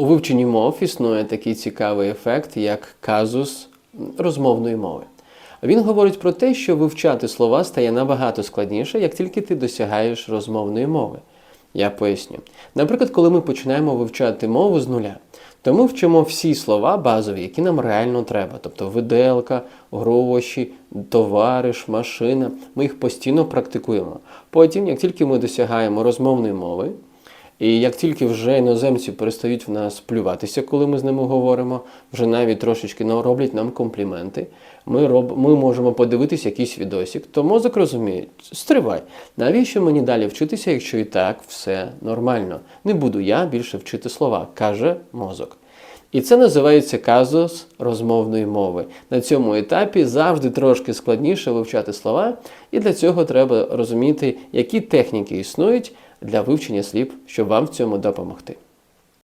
У вивченні мов існує такий цікавий ефект, як казус розмовної мови. Він говорить про те, що вивчати слова стає набагато складніше, як тільки ти досягаєш розмовної мови. Я поясню. Наприклад, коли ми починаємо вивчати мову з нуля, то ми вчимо всі слова базові, які нам реально треба. Тобто виделка, гроші, товариш, машина. Ми їх постійно практикуємо. Потім, як тільки ми досягаємо розмовної мови, і як тільки вже іноземці перестають в нас плюватися, коли ми з ними говоримо, вже навіть трошечки роблять нам компліменти, ми, роб, ми можемо подивитися якийсь відосик, то мозок розуміє, стривай, навіщо мені далі вчитися, якщо і так все нормально? Не буду я більше вчити слова, каже мозок. І це називається казус розмовної мови. На цьому етапі завжди трошки складніше вивчати слова, і для цього треба розуміти, які техніки існують для вивчення слів, щоб вам в цьому допомогти.